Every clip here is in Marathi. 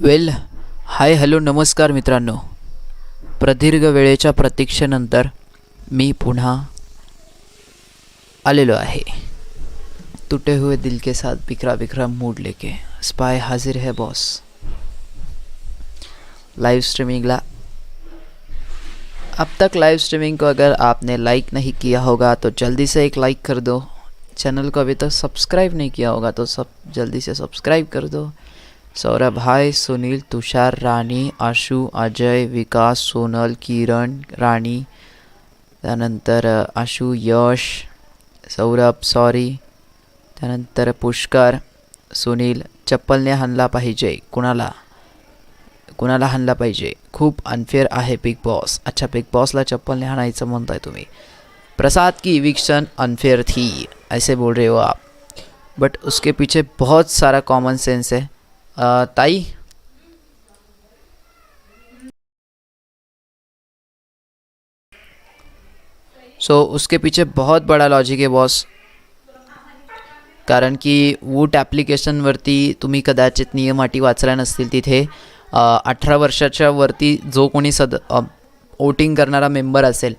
वेल हाय हॅलो नमस्कार मित्रांनो. प्रदीर्घ वेळेच्या प्रतीक्षेनंतर मी पुन्हा आलेलो आहे. टूटे हुए दिल के साथ बिखरा बिखरा मूड लेके. स्पाय हाजिर है बॉस लाइव स्ट्रीमिंगला अब तक लाइव स्ट्रीमिंग को अगर आपने लाइक नहीं किया होगा तो जल्दी से एक लाइक कर दो. चैनल को अभी तक सब्सक्राइब नहीं किया होगा तो सब जल्दी से सब्सक्राइब कर दो. सौरभ हाय सुनील तुषार राणी आशू अजय विकास सोनल किरण राणी त्यानंतर आशू यश सौरभ सॉरी त्यानंतर पुष्कर सुनील चप्पलने हाणला पाहिजे कुणाला? कुणाला हाणला पाहिजे? खूप अनफेअर आहे बिग बॉस अच्छा बिग बॉसला चप्पलने हाणायचं म्हणताय तुम्ही. प्रसाद की इविक्शन अनफेयर थी ऐसे बोल रहे हो आप. बट उसके पीछे बहुत सारा कॉमन सेंस है. ताई सो उसके पीछे बहुत बड़ा लॉजिक आहे बॉस कारण की वूट ॲप्लिकेशनवरती तुम्ही कदाचित नियम अटी वाचल्या नसतील तिथे अठरा वर्षाच्या वरती जो कोणी सद वोटिंग करणारा मेंबर असेल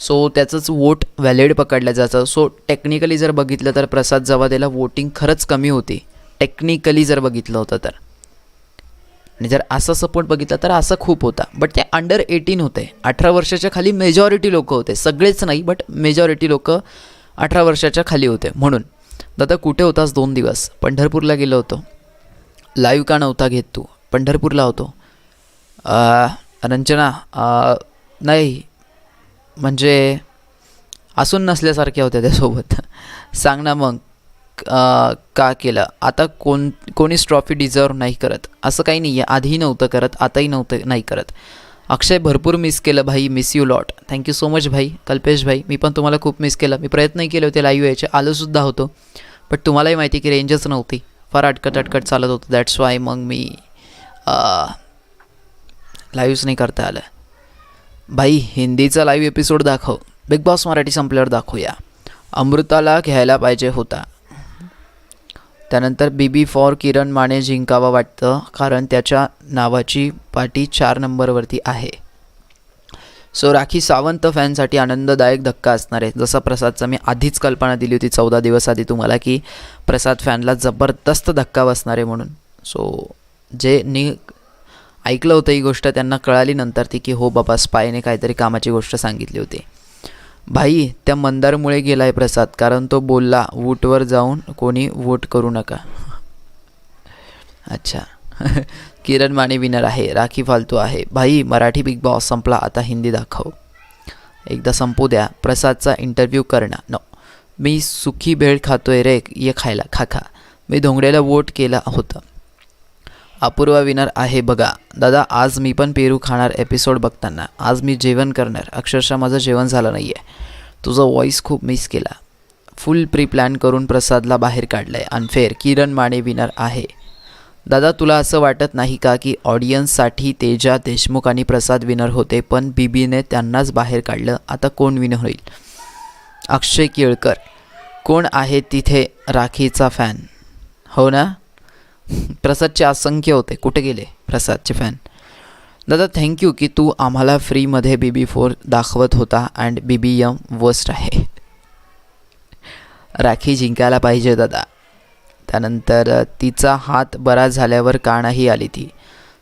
सो त्याचंच वोट व्हॅलिड पकडलं जातं सो टेक्निकली जर बघितलं तर प्रसाद जवादेला वोटिंग खरंच कमी होती टेक्निकली जर बघितलं होतं तर आणि जर असा सपोर्ट बघितला तर असं खूप होता. बट ते अंडर एटीन होते. अठरा वर्षाच्या खाली मेजॉरिटी लोक होते. सगळेच नाही बट मेजॉरिटी लोक अठरा वर्षाच्या खाली होते. म्हणून दादा कुठे होतास दोन दिवस? पंढरपूरला गेलो होतो. लाईव्ह का नव्हता घेत तू? पंढरपूरला होतो. रंजना नाही. म्हणजे असून नसल्यासारख्या होत्या त्यासोबत. सांग ना मग. का केलं? आता कोण कोणीच ट्रॉफी डिझर्व नाही करत. असं काही नाही आहे आधीही नव्हतं करत आताही नव्हतं नाही करत. अक्षय भरपूर मिस केलं भाई. Miss you lot thank you so भाई. कल्पेश भाई. मी पण तुम्हाला खूप मिस केलं. मी प्रयत्नही केले होते लाईव्ह यायचे. आलोसुद्धा होतो. बट तुम्हालाही माहिती की रेंजच नव्हती. फार अटकट अटकट चालत होतं. दॅट्स वाय मग मी लाईव्हच नाही करता आलं. भाई हिंदीचा लाईव्ह एपिसोड दाखव. बिग बॉस मराठी संपल्यावर दाखवूया. अमृताला घ्यायला पाहिजे होता. त्यानंतर बीबी फॉर किरण माने जिंकावा वाटतं कारण त्याच्या नावाची पाटी चार नंबरवरती आहे. सो राखी सावंत फॅनसाठी आनंददायक धक्का असणार आहे. जसा प्रसादचा मी आधीच कल्पना दिली होती चौदा दिवस आधी तुम्हाला की प्रसाद फॅनला जबरदस्त धक्का बसणार आहे म्हणून. सो जे नी ऐकलं होतं ही गोष्ट त्यांना कळाली नंतर ती की हो बाबा स्पायने काहीतरी कामाची गोष्ट सांगितली होती. भाई त्या मंदारमुळे गेला आहे प्रसाद कारण तो बोलला वूटवर जाऊन कोणी वोट करू नका. अच्छा. किरण माने विनर आहे राखी फालतू आहे. भाई मराठी बिग बॉस संपला आता हिंदी दाखव. एकदा संपू द्या प्रसादचा इंटरव्ह्यू करणार. नो मी सुखी भेळ खातोय रे ये खायला खा खा. मी धोंगड्याला वोट केला होतं. अपूर्वा विनर आहे बघा. दादा आज मी पण पेरू खाणार एपिसोड बघताना. आज मी जेवण करणार. अक्षरशः माझं जेवण झालं नाही आहे तुझा व्हॉईस खूप मिस केला. फुल प्री प्लॅन करून प्रसादला बाहेर काढलं आहे अनफेअर किरण माने विनर आहे. दादा तुला असं वाटत नाही का की ऑडियन्ससाठी तेजा देशमुख आणि प्रसाद विनर होते पण बीबीने त्यांनाच बाहेर काढलं? आता कोण विनर होईल? अक्षय केळकर. कोण आहे तिथे राखीचा फॅन हो ना? प्रसादचे असंख्य होते. कुठे गेले? प्रसादचे फॅन दादा थँक्यू की तू आम्हाला फ्रीमध्ये बी बी फोर दाखवत होता अँड बी बी यम वर्स्ट आहे. राखी जिंकायला पाहिजे दादा. त्यानंतर तिचा हात बरा झाल्यावर कानाही आली ती.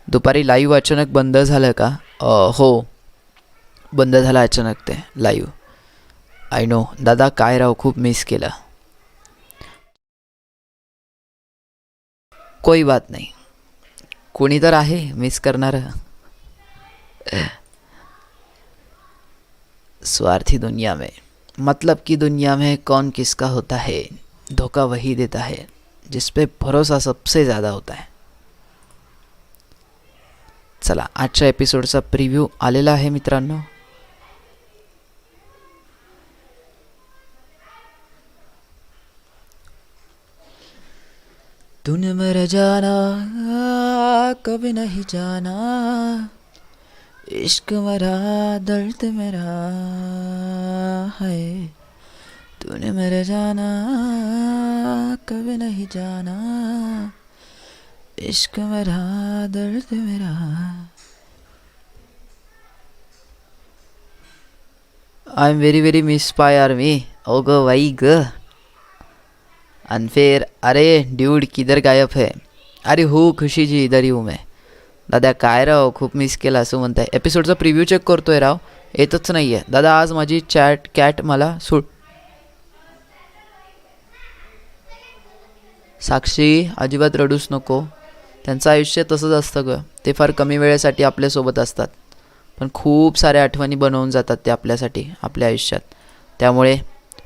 दुपारी लाईव्ह अचानक बंद झालं का? हो. बंद झालं अचानक ते लाईव्ह आय नो दादा काय राव खूप मिस केलं. कोई बात नाही। कोणी तर आहे मिस करणारं. स्वार्थी दुनिया में। मतलब की दुनिया में कौन किसका होता है धोखा वही देता है जिस पे भरोसा सबसे ज़्यादा होता है। चला आजच्या एपिसोडचा प्रिव्ह्यू आलेला आहे मित्रांनो। तूने मेरे जाना, कभी नहीं जाना। इश्क मरा, दर्द मेरा है। तूने मेरे जाना, कभी नहीं जाना। इश्क मेरा, दर्द मेरा I am very very miss पाय आर मी ओ गो वाई ग। अनफेर अरे ड्यूड किधर गायब है? अरे हो खुशी जी इधर ही हूँ मैं। दादा काय राव खूप मिस केलं असं म्हणताय. एपिसोडचा प्रिव्ह्यू चेक करतोय राव. येतच नाही आहे दादा आज माझी चॅट कॅट मला सोड. साक्षी अजिबात रडूच नको. त्यांचं आयुष्य तसंच असतं गं. ते फार कमी वेळेसाठी आपल्यासोबत असतात. पण खूप साऱ्या आठवणी बनवून जातात ते आपल्यासाठी आपल्या आयुष्यात. त्यामुळे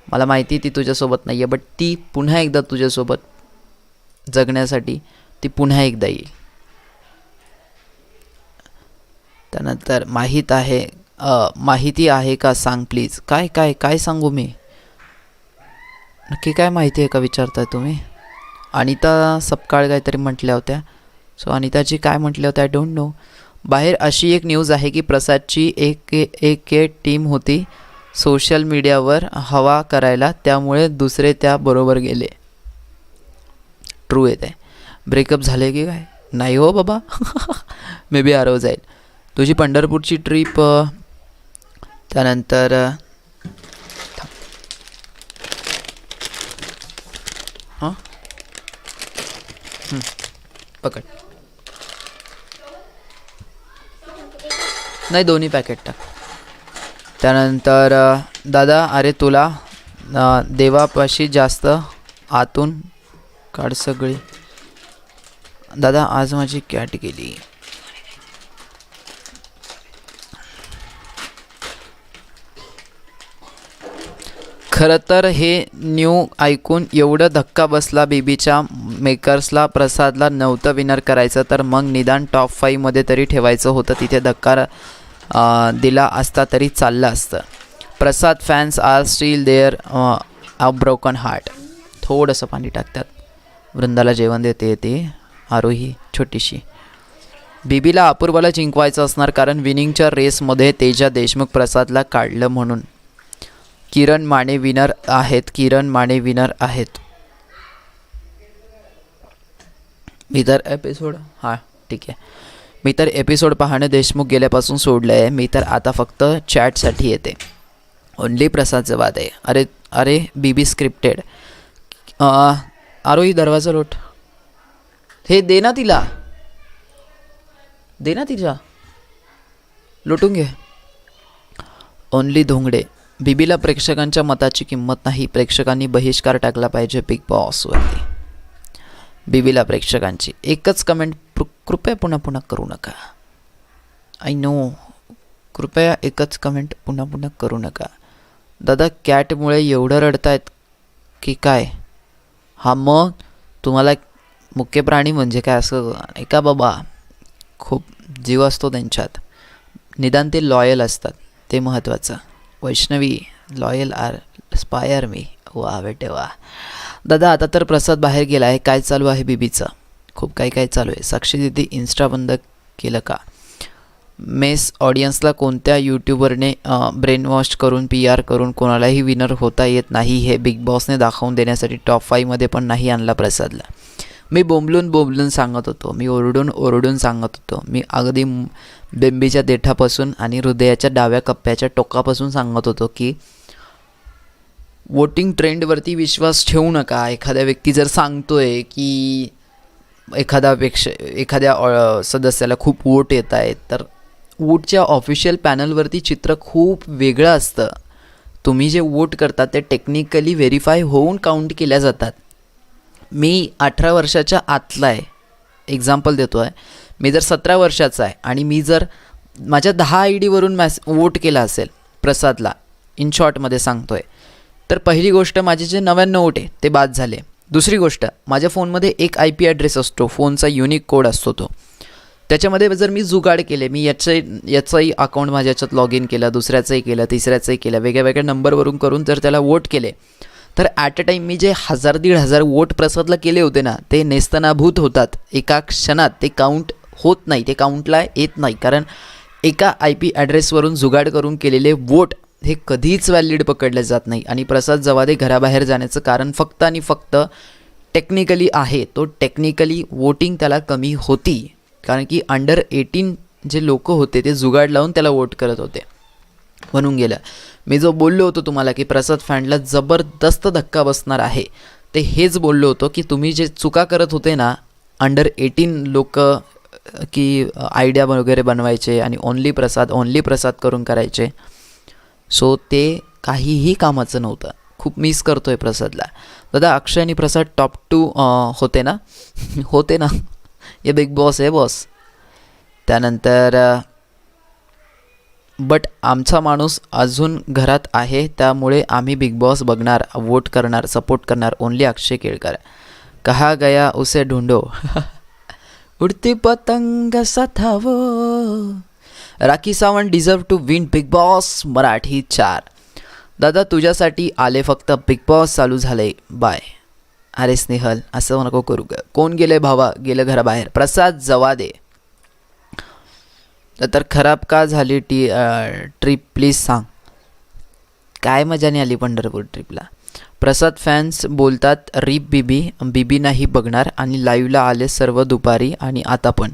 मला माहिती ती तुझ्यासोबत नाही आहे बट ती पुन्हा एकदा तुझ्यासोबत जगण्यासाठी ती पुन्हा एकदा येईल. त्यानंतर माहीत आहे माहिती आहे का सांग प्लीज काय काय काय सांगू मी? नक्की काय माहिती आहे का विचारताय तुम्ही? अनिता सपकाळ काहीतरी म्हटल्या होत्या. सो अनिताजी काय म्हटल्या होत्या आय डोंट नो बाहेर अशी एक न्यूज आहे की प्रसादची एक एक एक टीम होती. सोशल मीडियावर हवा करायला त्यामुळे दुसरे त्याबरोबर गेले. ट्रू येत आहे ब्रेकअप झाले की काय? नाही हो बाबा. मे बी आरव जाईल तुझी पंढरपूरची ट्रीप त्यानंतर हां? पकड. नाही दोन्ही पॅकेट टाक. त्यानंतर दादा अरे तुला देवापाशी जास्त आतून काढ सगळी. दादा आज माझी कॅट गेली. खरं तर हे न्यू ऐकून एवढं धक्का बसला बेबीच्या मेकर्सला प्रसादला नव्हतं विनर करायचं तर मग निदान टॉप फाईव्हमध्ये तरी ठेवायचं होतं. तिथे धक्का दिला असता तरी चाललं असतं. Prasad fans are still there a broken heart थोडंसं पाणी टाकतात. वृंदाला जेवण देते येते आरोही छोटीशी. बीबीला अपूर्वाला जिंकवायचं असणार कारण विनिंगच्या रेसमध्ये तेजा देशमुख प्रसादला काढलं म्हणून. किरण माने विनर आहेत किरण माने विनर आहेत. इतर एपिसोड हां ठीक आहे. मी तर एपिसोड पाहणं देशमुख गेल्यापासून सोडलं आहे मी तर आता फक्त चॅटसाठी येते. ओनली प्रसादचं वाद आहे. अरे अरे बी बी स्क्रिप्टेड आरोही दरवाजा लोट. हे दे ना तिला. दे ना तिच्या लुटून घे. ओनली धोंगडे. बीबीला प्रेक्षकांच्या मताची किंमत नाही. प्रेक्षकांनी बहिष्कार टाकला पाहिजे बिग बॉसवरती बीबीला प्रेक्षकांची. एकच कमेंट कृपया पुन्हा पुन्हा करू नका. आय नो कृपया एकच कमेंट पुन्हा पुन्हा करू नका. दादा कॅटमुळे एवढं रडतायत की काय? हा मग तुम्हाला मुख्य प्राणी म्हणजे काय असं? नाही का बाबा? खूप जीव असतो त्यांच्यात. निदान ते लॉयल असतात. ते महत्त्वाचं वैष्णवी लॉयल आर स्पायर मी वा बेटे वा दादा आता तर प्रसाद बाहेर गेला आहे काय चालू आहे बीबीचं? खूप काही काही चालू आहे. साक्षी दिदी इन्स्टा बंद केलं का? मेस ऑडियन्सला कोणत्या यूट्यूबरने ब्रेनवॉश करून पी आर करून कोणालाही विनर होता येत नाही हे बिग बॉसने दाखवून देण्यासाठी टॉप फाईव्हमध्ये पण नाही आणला प्रसादला. मी बोंबलून बोंबलून सांगत होतो. मी ओरडून ओरडून सांगत होतो. मी अगदी म- बेंबीच्या देठापासून आणि हृदयाच्या डाव्या कप्प्याच्या टोकापासून सांगत होतो की वोटिंग ट्रेंडवरती विश्वास ठेवू नका. एखाद्या व्यक्ती जर सांगतोय की एखाद्यापेक्षा एखाद्या सदस्याला खूप वोट येत आहेत तर वोटच्या ऑफिशियल पॅनलवरती चित्र खूप वेगळं असतं. तुम्ही जे वोट करता ते टेक्निकली व्हेरीफाय होऊन काउंट केल्या जातात. मी अठरा वर्षाच्या आतला आहे. एक्झाम्पल देतो आहे. मी जर सतरा वर्षाचा आहे आणि मी जर माझ्या दहा आय डीवरून मॅस वोट केला असेल प्रसादला इन शॉर्टमध्ये सांगतो आहे तर पहिली गोष्ट माझे जे नव्याण्णव वोट आहे ते बाद झाले. दुसरी गोष्ट माझ्या फोनमध्ये एक आय पी ॲड्रेस असतो फोनचा युनिक कोड असतो तो. त्याच्यामध्ये जर मी जुगाड केले मी याचे याचंही अकाउंट माझ्या याच्यात लॉग इन केलं दुसऱ्याचंही केलं तिसऱ्याचंही केलं वेगळ्या वेगळ्या नंबरवरून करून जर त्याला वोट केले तर ॲट अ टाईम मी जे हजार दीड हजार वोट प्रसादला केले होते ना ते नेस्तनाभूत होतात. एका क्षणात ते काउंट होत नाही ते काउंटला येत नाही कारण एका आय पी ॲड्रेसवरून जुगाड करून केलेले वोट हे कधीच व्हॅलिड पकडले जात नाही. आणि प्रसाद जवादे घराबाहेर जाण्याचं कारण फक्त आणि फक्त टेक्निकली आहे. तो टेक्निकली वोटिंग त्याला कमी होती. कारण की अंडर एटीन जे लोक होते ते जुगाड लावून त्याला वोट करत होते. म्हणून गेलं. मी जो बोललो होतो तुम्हाला की प्रसाद फॅनला जबरदस्त धक्का बसणार आहे ते हेच बोललो होतो की तुम्ही जे चुका करत होते ना अंडर एटीन लोक की आयडिया वगैरे बनवायचे आणि ओन्ली प्रसाद ओन्ली प्रसाद करून करायचे सो ते काहीही कामाचं नव्हतं. खूप मिस करतो आहे प्रसादला. दादा अक्षय आणि प्रसाद टॉप टू होते ना? होते ना? हे बिग बॉस आहे बॉस त्यानंतर बट आमचा माणूस अजून घरात आहे त्यामुळे आम्ही बिग बॉस बघणार वोट करणार सपोर्ट करणार ओनली अक्षय केळकर. कहा गया उसे ढूंढो? उडती पतंग सथावो. Rakhi Sawant deserve to win Bigg Boss Marathi चार. दादा तुझ्यासाठी आले फक्त बिग बॉस चालू झाले. बाय अरे स्नेहल असं नको करू ग. कोण गेले भावा? गेलं घराबाहेर. प्रसाद जवादे. तर खराब का झाली टी ट्रिप प्लीज सांग. काय मजा नाही आली पंढरपूर ट्रिपला प्रसाद फॅन्स बोलतात रीप बीबी. बीबी नाही बघणार आणि लाईव्हला आले सर्व दुपारी आणि आता पण.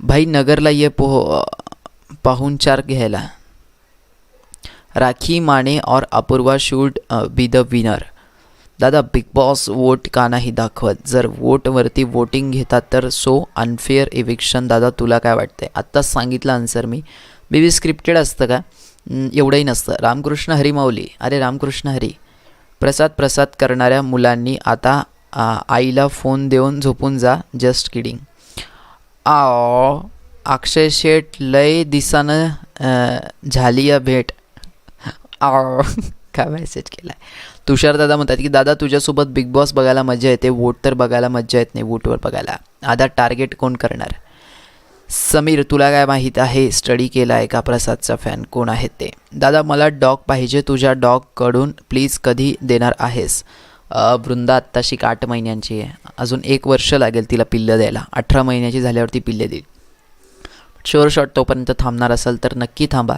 भाई नगरला ये पोह पाहुणचार घ्यायला. राखी माने और Apurva should be the winner दादा बिग बॉस वोट का नाही दाखवत. जर वोटवरती वोटिंग घेतात तर सो अनफेअर इविक्शन दादा तुला काय वाटतंय? आत्ताच सांगितलं आन्सर मी. बेबी स्क्रिप्टेड असतं का? एवढंही नसतं. रामकृष्ण हरी माऊली. अरे रामकृष्ण हरी. प्रसाद प्रसाद करणाऱ्या मुलांनी आता आईला फोन देऊन झोपून जा. जस्ट किडिंग आओ अक्षय शेठ लय दिसानं झाली या भेट. आओ काय मेसेज केला आहे तुषार दादा म्हणतात की दादा तुझ्यासोबत बिग बॉस बघायला मजा येते. वोट तर बघायला मजा येत नाही वोटवर बघायला. आता टार्गेट कोण करणार? समीर तुला काय माहीत आहे? स्टडी केला आहे का प्रसादचा फॅन कोण आहे ते? दादा मला डॉग पाहिजे. तुझ्या डॉगकडून प्लीज कधी देणार आहेस? वृंदा आत्ताशी आठ महिन्यांची आहे. अजून एक वर्ष लागेल तिला पिल्लं द्यायला. अठरा महिन्याची झाल्यावरती पिल्ले देईल. शोर शॉट तोपर्यंत थांबणार असाल तर नक्की थांबा.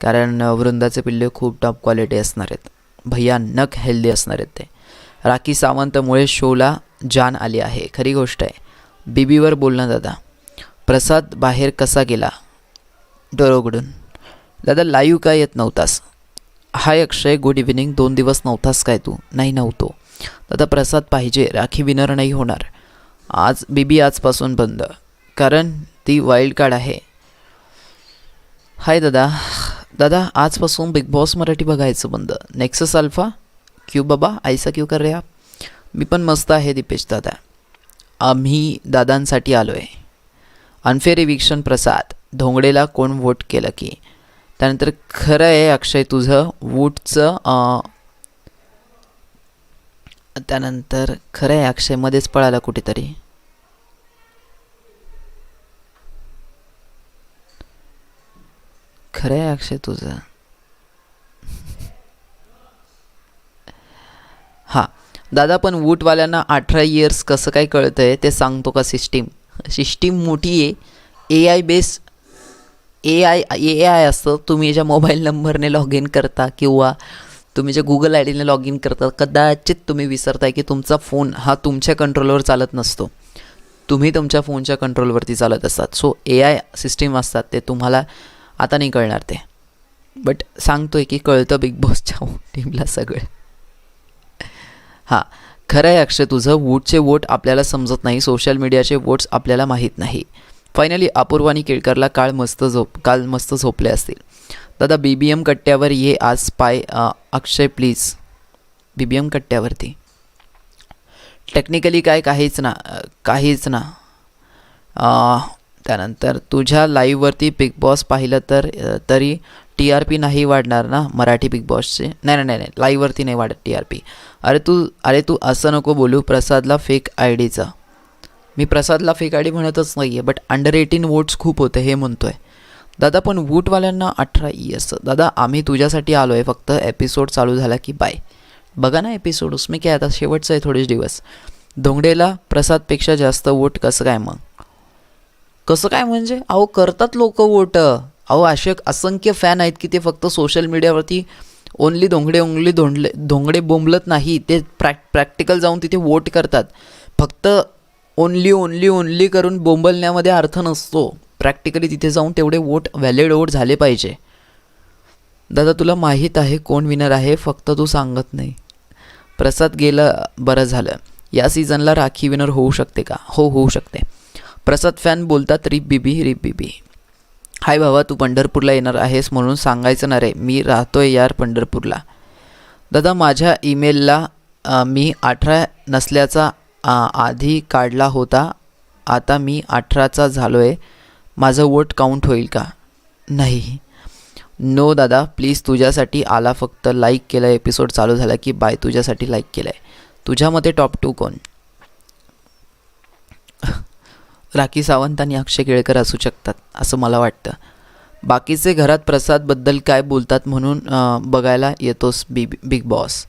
कारण वृंदाचे पिल्ले खूप टॉप क्वालिटी असणार आहेत. भयानक हेल्दी असणार आहेत ते. राखी सावंतमुळे शोला जान आली आहे. खरी गोष्ट आहे. बीबीवर बोलणं दादा. प्रसाद बाहेर कसा गेला? डोर उघडून. दादा लाईव्ह काय येत नव्हतास? हाय अक्षय गुड इव्हिनिंग दोन दिवस नव्हतास काय तू? नाही नव्हतो. दादा प्रसाद पाहिजे राखी विनर नाही होणार. आज बीबी आजपासून बंद कारण ती वाईल्ड कार्ड आहे. हाय दादा दादा आजपासून बिग बॉस मराठी बघायचं बंद. नेक्सस अल्फा क्यू बाबा ऐसा क्यू कर रे आप. मी पण मस्त आहे दिपेश दादा. आम्ही दादांसाठी आलो आहे अनफेअर इविक्शन प्रसाद धोंगडेला कोण वोट केलं की? त्यानंतर खरं आहे अक्षय तुझं वोटचं त्यानंतर खरं आहे अक्षय मध्येच पळाला कुठेतरी. खरं आहे अक्षय तुझं. हां दादा पण वूटवाल्यांना अठरा इयर्स कसं काय कळतं आहे ते सांगतो का सिस्टीम सिस्टीम मोठी आहे. A I base A I A I असतं. तुम्ही ज्या मोबाईल नंबरने लॉग इन करता किंवा तुम्ही जे गुगल आय डीने लॉग इन करता कदाचित तुम्ही विसरताय की तुमचा फोन हा तुमच्या कंट्रोलवर चालत नसतो. तुम्ही तुमच्या फोनच्या कंट्रोलवरती चालत असतात. सो ए आय सिस्टीम असतात ते तुम्हाला आता नाही कळणार ते. बट सांगतोय की कळतं बिग बॉसच्या टीमला सगळं. हां खरं आहे अक्षय तुझं वोटचे वोट आपल्याला समजत नाही सोशल मीडियाचे वोट्स आपल्याला माहीत नाही. फायनली अपूर्वानी केळकरला काळ मस्त झोप काल मस्त झोपले असतील. दादा बी बी एम कट्ट्यावर ये आज पाय Akshay please B B M कट्ट्यावरती. Technically काय काहीच ना काहीच ना. त्यानंतर तुझ्या लाईव्हवरती बिग बॉस पाहिलं तर तरी टी आर पी नाही वाढणार ना मराठी बिग बॉसचे नाही नाही नाही नाही लाईव्हवरती नाही वाढत टी आर पी अरे तू अरे तू असं नको बोलू प्रसादला फेक आय डीचा मी प्रसादला फेक आय डी म्हणतच नाही आहे बट अंडर एटीन वोट्स खूप होते हे म्हणतो आहे दादा पण वूटवाल्यांना अठरा इयर्स दादा आम्ही तुझ्यासाठी आलो आहे फक्त एपिसोड चालू झाला की बाय बघा ना एपिसोड उसमे काय आता शेवटचं आहे थोडेच दिवस. धोंगडेला प्रसादपेक्षा जास्त वोट कसं काय मग? कसं काय म्हणजे? अहो करतात लोक वोट. अहो असे असंख्य फॅन आहेत की ते फक्त सोशल मीडियावरती ओनली धोंगडे ओनली धोंडले धोंगडे बोंबलत नाही. ते प्रॅक् प्रॅक्टिकल जाऊन तिथे वोट करतात. फक्त ओनली ओनली ओनली करून बोंबलण्यामध्ये अर्थ नसतो. प्रॅक्टिकली तिथे जाऊन तेवढे वोट व्हॅलिड वोट झाले पाहिजे. दादा तुला माहीत आहे कोण विनर आहे? फक्त तू सांगत नाही. प्रसाद गेलं बरं झालं. या सीझनला राखी विनर होऊ शकते का? हो होऊ शकते. प्रसाद फॅन बोलतात RIP BB RIP BB. Hi भावा तू पंढरपूरला येणार आहेस म्हणून सांगायचं ना रे. मी राहतोय यार पंढरपूरला. दादा माझ्या ईमेलला मी अठरा नसल्याचा आधी काढला होता. आता मी अठराचा झालो आहे माझं वोट काउंट होईल का? नाही. नो दादा. प्लीज तुझ्यासाठी आला फक्त लाईक केला एपिसोड चालू झाला की बाय तुझ्यासाठी लाईक केलं आहे तुझ्या मते टॉप टू कोण? राखी सावंत आणि अक्षय केळकर असू शकतात असं मला वाटतं. बाकीचे घरात प्रसादबद्दल काय बोलतात म्हणून बघायला येतोस बी बिग बॉस.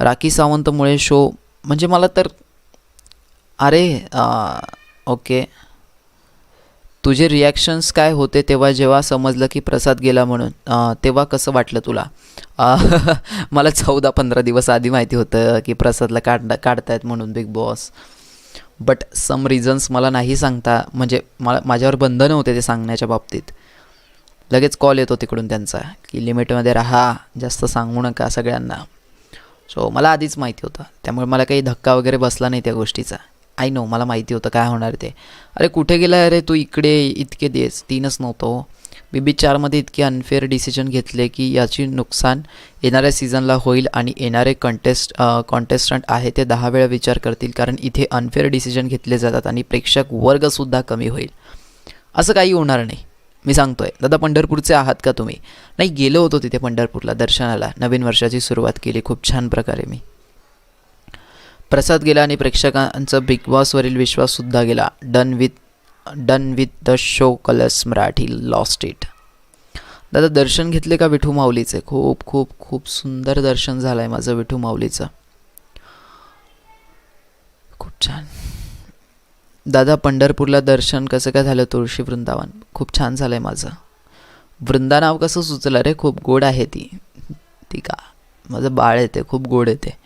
राखी सावंतमुळे शो म्हणजे मला तर अरे अं, ओके तुझे रिॲक्शन्स काय होते तेव्हा जेव्हा समजलं की प्रसाद गेला म्हणून? तेव्हा कसं वाटलं तुला? मला चौदा पंधरा दिवस आधी माहिती होतं की प्रसादला काढ काढतायत म्हणून Bigg Boss but some reasons मला नाही सांगता. म्हणजे मला माझ्यावर बंधनं होते ते सांगण्याच्या बाबतीत. लगेच कॉल येतो तिकडून त्यांचा की लिमिटमध्ये राहा जास्त सांगू नका सगळ्यांना. सो मला आधीच माहिती होतं. त्यामुळे मला काही धक्का वगैरे बसला नाही त्या गोष्टीचा. आय नो मला माहिती होतं काय होणार ते. अरे कुठे गेला अरे तू इकडे इतके देस तीनच नव्हतो. बी बी चारमध्ये इतके अनफेअर डिसिजन घेतले की याची नुकसान येणाऱ्या सीझनला होईल आणि येणारे कंटेस्ट कॉन्टेस्टंट आहे ते दहा वेळा विचार करतील कारण इथे अनफेअर डिसिजन घेतले जातात आणि प्रेक्षक वर्गसुद्धा कमी होईल. असं काही होणार नाही. मी सांगतोय. दादा पंढरपूरचे आहात का तुम्ही? नाही गेलो होतो तिथे पंढरपूरला दर्शनाला. नवीन वर्षाची सुरुवात केली. खूप छान प्रकारे मी. प्रसाद गेला आणि प्रेक्षकांचं बिग बॉसवरील विश्वाससुद्धा गेला. Done with done with the show Colors Marathi lost it दादा दर्शन घेतले का विठू माऊलीचे? खूप खूप खूप सुंदर दर्शन झालं आहे माझं विठू माऊलीचं. खूप छान. दादा पंढरपूरला दर्शन कसं काय झालं तुळशी वृंदावन? खूप छान झालं आहे माझं. वृंदा नाव कसं सुचलं रे? खूप गोड आहे ती. ती का? माझं बाळ येते खूप गोड येते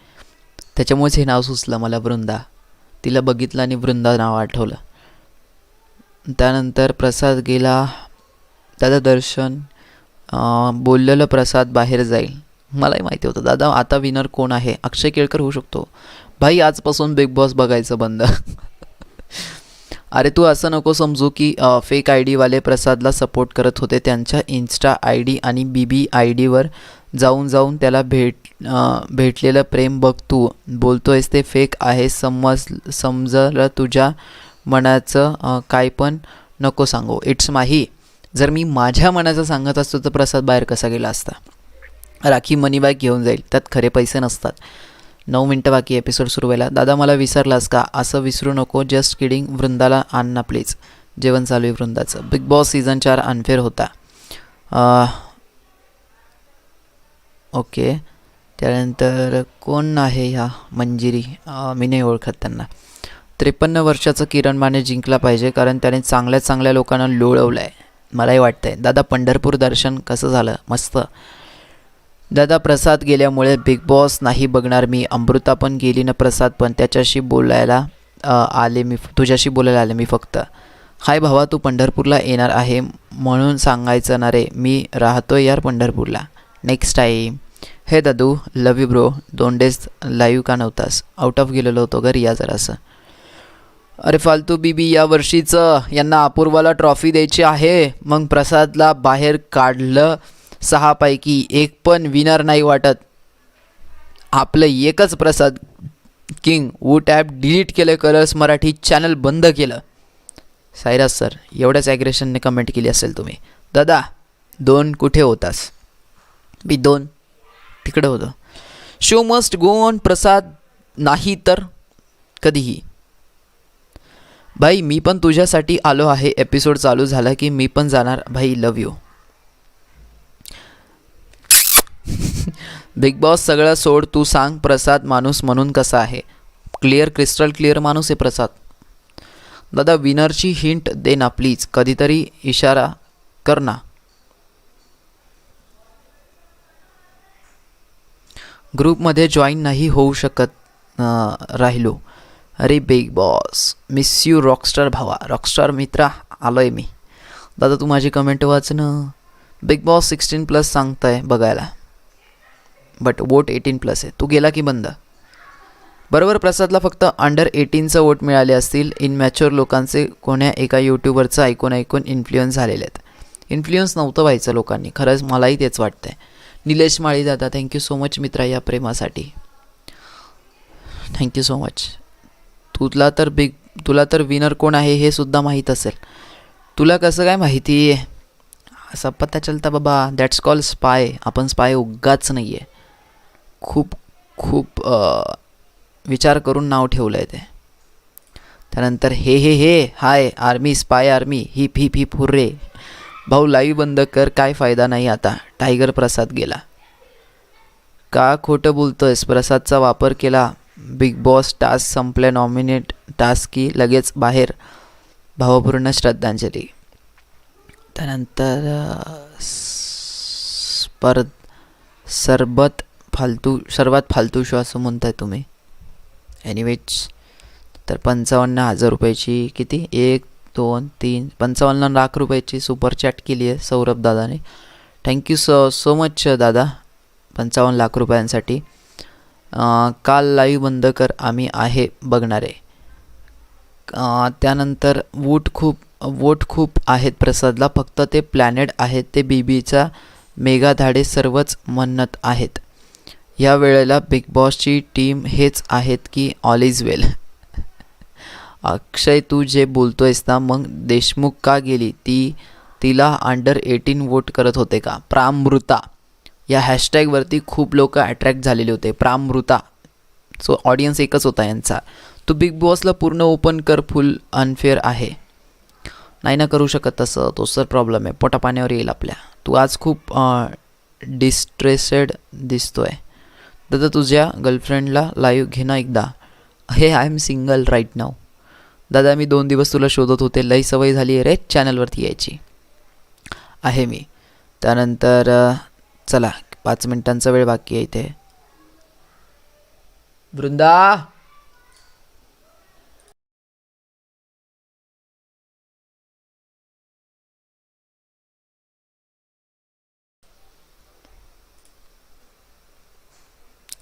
त्याच्यामुळेच हे नाव सुचलं मला वृंदा. तिला बघितलं आणि वृंदा नाव आठवलं. त्यानंतर प्रसाद गेला. दादा दर्शन बोललेलं प्रसाद बाहेर जाईल. मलाही माहिती होतं दादा आता विनर कोण आहे? अक्षय केळकर होऊ शकतो. भाई आजपासून बिग बॉस बघायचं बंद. अरे तू असं नको समजू की फेक आय डीवाले प्रसादला सपोर्ट करत होते त्यांच्या इन्स्टा आय डी आणि बी बी आय डीवर जाऊन जाऊन त्याला भेट भेटलेलं प्रेम बघ तू. बोलतोयस ते फेक आहे समज समजलं तुझ्या मनाचं काय पण नको सांगू. इट्स माही. जर मी माझ्या मनाचं सांगत असतो तर प्रसाद बाहेर कसा गेला असता? राखी मनी बॅग घेऊन जाईल. त्यात खरे पैसे नसतात. नऊ मिनटं बाकी एपिसोड सुरू व्हायला. दादा मला विसरलास का? असं विसरू नको. जस्ट किडिंग वृंदाला आण ना प्लीज जेवण चालू आहे वृंदाचं. बिग बॉस सीझन चार अनफेअर होता. ओके. त्यानंतर कोण आहे ह्या मंजिरी? मी नाही ओळखत त्यांना. त्रेपन्न वर्षाचं किरण माने जिंकला पाहिजे कारण त्याने चांगल्या चांगल्या लोकांना लोळवलं आहे मलाही वाटतं आहे दादा पंढरपूर दर्शन कसं झालं? मस्त. दादा प्रसाद गेल्यामुळे बिग बॉस नाही बघणार मी. अमृता पण गेली ना प्रसाद पण. त्याच्याशी बोलायला आले मी. तुझ्याशी बोलायला आले मी फक्त. हाय भावा तू पंढरपूरला येणार आहे म्हणून सांगायचं ना रे. मी राहतो यार पंढरपूरला. नेक्स्ट टाईम हे दादू लव यू ब्रो दोन डेज लाईव्ह का नव्हतास? आउट ऑफ गेलेलो होतो घरी या जरासं. अरे फालतू बीबी या वर्षीचं यांना अपूर्वाला ट्रॉफी द्यायची आहे. मग प्रसादला बाहेर काढलं सहापैकी एक पण विनर नाही वाटत. आपलं एकच Prasad king Voot app delete केलं कलर्स मराठी चॅनल बंद केलं. सायराज सर एवढ्याच ॲग्रेशनने कमेंट केली असेल तुम्ही. दादा दोन कुठे होतास? मी दोन. तिकडं होतं. Show must go on Prasad नाही तर कधीही. भाई मी पण तुझ्यासाठी आलो आहे. एपिसोड चालू झाला की मी पण जाणार. भाई लव यू बिग बॉस सगळं सोड. तू सांग प्रसाद माणूस म्हणून कसा आहे? क्लिअर क्रिस्टल क्लिअर माणूस आहे प्रसाद. दादा विनरची हिंट दे ना प्लीज कधीतरी इशारा कर ना. ग्रुपमध्ये जॉईन नाही होऊ शकत राहिलो. अरे Bigg Boss miss you rockstar भावा. रॉकस्टार मित्रा आलो आहे मी. दादा तू माझी कमेंट वाच ना बिग बॉस सिक्स्टीन प्लस सांगताय बघायला. बट वोट एटीन प्लस आहे. तू गेला की बंद. बरोबर प्रसादला फक्त अंडर एटीनचं वोट मिळाले असतील. इनमॅच्युअर लोकांचे कोण्या एका यूट्यूबरचं ऐकून ऐकून इन्फ्लुएन्स झालेले आहेत. इन्फ्लुएन्स नव्हतं व्हायचं लोकांनी. खरंच मलाही तेच वाटतंय. निलेश माळी दादा थँक्यू सो मच मित्रा या प्रेमासाठी. थँक्यू सो मच तुला तर बिग तुला तर विनर कोण आहे हे सुद्धा माहीत असेल. तुला कसं काय माहिती आहे? असा पत्ता चलता बाबा दॅट्स कॉल स्पाय आपण स्पाय उगाच नाही आहे खूप खूप विचार करून नाव ठेवलं आहे ते. त्यानंतर हे हे हे hi army spy army hip hip hip hurray भाऊ लाईव्ह बंद कर काय फायदा नाही आता. टायगर प्रसाद गेला. का खोटं बोलतोयस? प्रसादचा वापर केला. बिग बॉस टास्क संपल्या नॉमिनेट टास्क की लगेच बाहेर. भावपूर्ण श्रद्धांजली. त्यानंतर अ, स्पर्ध सरबत फालतू सर्वात फालतू शो असं म्हणताय तुम्ही. एनिवेज तर पंचावन्न हजार रुपयाची किती? एक दोन तीन पंचावन्न लाख रुपयाची सुपर चॅट केली आहे सौरभ दादाने. थँक्यू सो सो मच दादा पंचावन्न लाख रुपयांसाठी. काल लाईव्ह बंद कर आम्ही आहे बघणारे. त्यानंतर वोट खूप वोट खूप आहेत प्रसादला फक्त ते प्लॅनेट आहेत ते बीबीचा मेगा धाडे सर्वच म्हणत आहेत. या वेळेला बिग बॉसची टीम हेच आहेत की ऑल इज वेल अक्षय तू जे बोलतो आहेस ना मग देशमुख का गेली? ती तिला अंडर एटीन वोट करत होते का? प्रामृता. या हॅशटॅगवरती खूप लोक अट्रॅक्ट झालेले होते. प्रामृता. सो ऑडियन्स एकच होता यांचा. तू बिग बॉसला पूर्ण ओपन कर फुल अनफेअर आहे. नाही ना करू शकत तसं. तो सर प्रॉब्लेम आहे. पोटापाण्यावर येईल आपल्या. तू आज खूप डिस्ट्रेसेड दिसतो आहे दादा तुझ्या गर्लफ्रेंडला लाईव्ह घे ना एकदा. हे आय एम सिंगल राईट नाव दादा मी दोन दिवस तुला शोधत होते. लई सवय झाली आहे रे चॅनलवरती यायची. आहे मी. त्यानंतर चला पाच मिनिटांचा वेळ बाकी आहे इथे. Vrinda!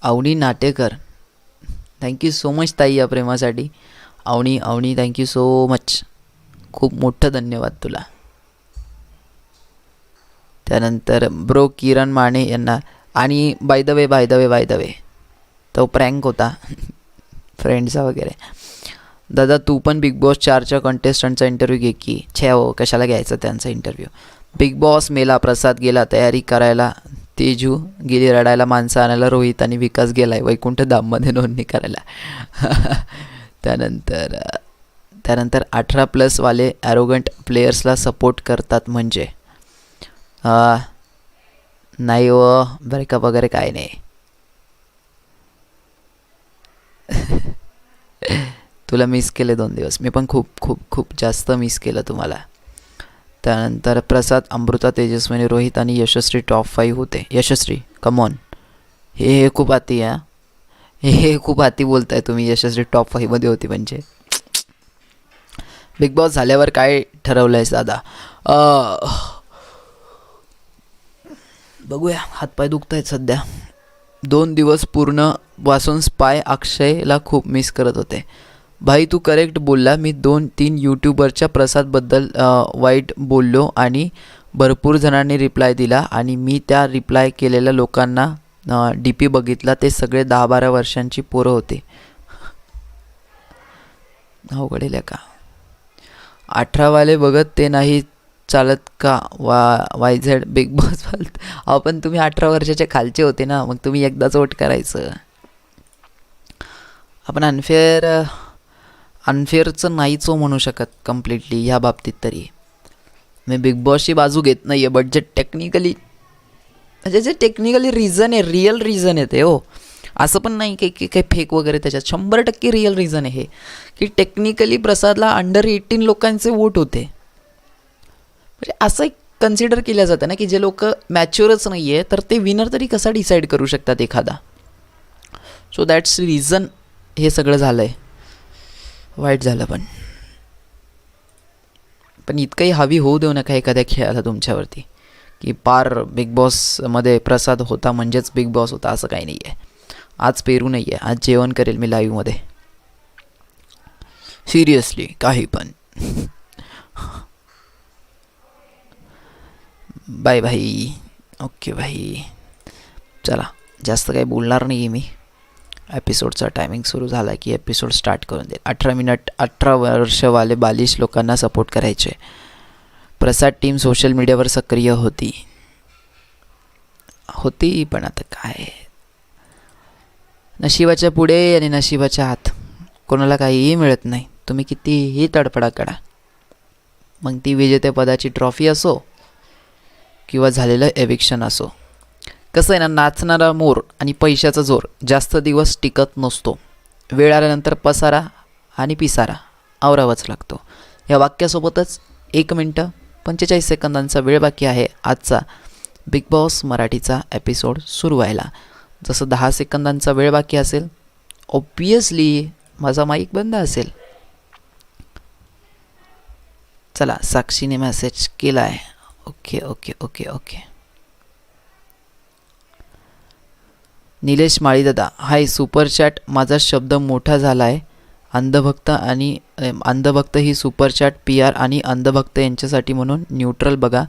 Avani Natekar. Thank you so ताई या प्रेमासाठी. Avani Avani thank you so खूप मोठं धन्यवाद तुला. त्यानंतर ब्रो किरण माने यांना. आणि by the way by the way by the way तो प्रँक होता. फ्रेंडचा वगैरे. दादा तू पण बिग बॉस चारच्या कंटेस्टंटचा इंटरव्ह्यू घे की. छे हो कशाला घ्यायचा त्यांचा इंटरव्ह्यू बिग बॉस मेला प्रसाद गेला तयारी करायला. तेजू गेली रडायला माणसं आणायला रोहित आणि विकास गेलाय. वैकुंठ धाममध्ये नोंदणी करायला. त्यानंतर त्यानंतर अठरा प्लसवाले ॲरोगंट प्लेयर्सला सपोर्ट करतात म्हणजे नाही हो, व ब्रेकअप वगैरे काय नाही. तुला मिस केले दोन दिवस. मी पण खूप खूप खूप जास्त मिस केलं तुम्हाला. त्यानंतर प्रसाद अमृता तेजस्विनी रोहित आणि यशस्वी टॉप फाईव्ह होते. यशस्वी कमॉन हे हे खूप आती आहे हे खूप हाती बोलताय तुम्ही यशस्वी टॉप फाईव्हमध्ये होती म्हणजे. बिग बॉस झाल्यावर काय ठरवलं आहेस दादा बघूया हातपाय दुखत आहेत सध्या. दोन दिवस पूर्ण वासून स्पाय अक्षयला खूप मिस करत होते. भाई तू करेक्ट बोलला. मी दोन तीन यूट्यूबरच्या प्रसादबद्दल वाईट बोललो आणि भरपूर जणांनी रिप्लाय दिला आणि मी त्या रिप्लाय केलेल्या लोकांना डी पी बघितला ते सगळे दहा बारा वर्षांची पोरं होते. अवघडेल्या का अठरावाले बघत ते नाही चालत का? वा वाय झेड बिग बॉस वालत. अहो पण तुम्ही अठरा वर्षाच्या खालचे होते ना मग तुम्ही एकदाच वोट करायचं. आपण अनफेअर अनफेअरचं नाहीच म्हणू शकत कम्प्लिटली ह्या बाबतीत तरी. मी बिग बॉसची बाजू घेत नाही आहे बट जे टेक्निकली म्हणजे जे टेक्निकली रिझन आहे रिअल रिझन आहे ते हो. असं पण नाही काही की काही फेक वगैरे त्याच्यात. शंभर टक्के रिअल रिझन आहे हे. की टेक्निकली प्रसादला अंडर एटीन लोकांचे वोट होते. म्हणजे असं एक कन्सिडर केलं जातं ना की जे लोक मॅच्युअरच नाही आहे तर ते विनर तरी कसा डिसाईड करू शकतात एखादा? सो दॅट्स रिझन हे सगळं झालं आहे वाईट झालं पण. पण इतकंही हवी होऊ देऊ नका एखाद्या खेळाला तुमच्यावरती. की पार बिग बॉसमध्ये प्रसाद होता म्हणजेच बिग बॉस होता असं काही नाही आहे आज पेरू नाही आहे आज जेवण करेल मी लाईव्हमध्ये सिरियसली काही पण. बाय भाई. ओके भाई. चला जास्त काही बोलणार नाही आहे मी एपिसोडचा टायमिंग सुरू झाला की एपिसोड स्टार्ट करून देईल. अठरा मिनिट अठरा वर्षवाले बालिश लोकांना सपोर्ट करायचे. प्रसाद टीम सोशल मीडियावर सक्रिय होती. होती पण आता काय? नशिबाच्या पुढे आणि नशिबाच्या आत. कोणाला काहीही मिळत नाही. तुम्ही कितीही तडफडा करा. मग ती विजेतेपदाची ट्रॉफी असो किंवा झालेलं एविक्शन असो. कसं आहे ना नाचणारा मोर आणि पैशाचा जोर जास्त दिवस टिकत नसतो. वेळ आल्यानंतर पसारा आणि पिसारा आवरावाच लागतो. या वाक्यासोबतच एक मिनटं पंचेचाळीस सेकंदांचा वेळ बाकी आहे. आजचा बिग बॉस मराठीचा एपिसोड सुरू व्हायला. जसं दहा सेकंदांचा वेळ बाकी असेल ऑब्वियसली माझा माईक बंद असेल. चला साक्षीने मेसेज केला आहे okay okay okay okay Nilesh माळीदादा hi super chat माझा शब्द मोठा झाला आहे अंधभक्त आणि अंधभक्त ही सुपरचॅट पी आर आणि अंधभक्त यांच्यासाठी म्हणून न्यूट्रल बघा.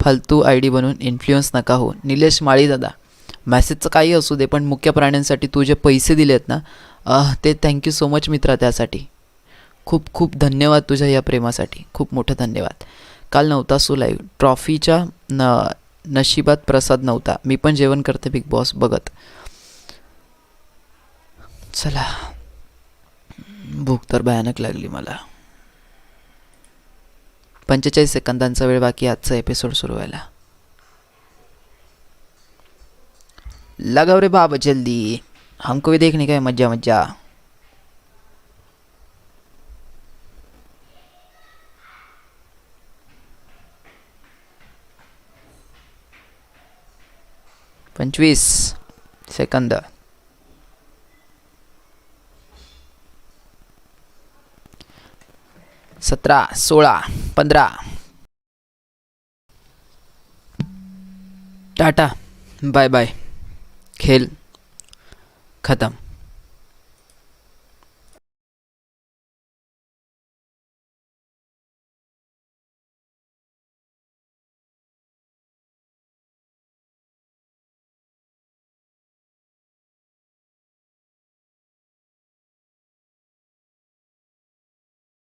फालतू आय डी बनवून इन्फ्लुअन्स नका हो. निलेश माळीदादा मॅसेजचं काही असू दे पण मुख्य प्राण्यांसाठी तू जे पैसे दिलेत ना ते थँक्यू सो मच मित्रा त्यासाठी. खूप खूप धन्यवाद तुझ्या या प्रेमासाठी. खूप मोठं धन्यवाद. काल नव्हता सो लाईव्ह ट्रॉफीच्या न नशिबात प्रसाद नव्हता. मी पण जेवण करते बिग बॉस बघत. चला. भूक तर भयानक लागली मला. पंचेचाळीस सेकंदांचा वेळ बाकी आजचा एपिसोड सुरू व्हायला. लगाव रे बाबा जल्दी. हमको भी देखने का मज्जा मज्जा. पंचवीस सेकंद. सतरा सोळा पंधरा. टाटा. Bye bye. खेल खतम.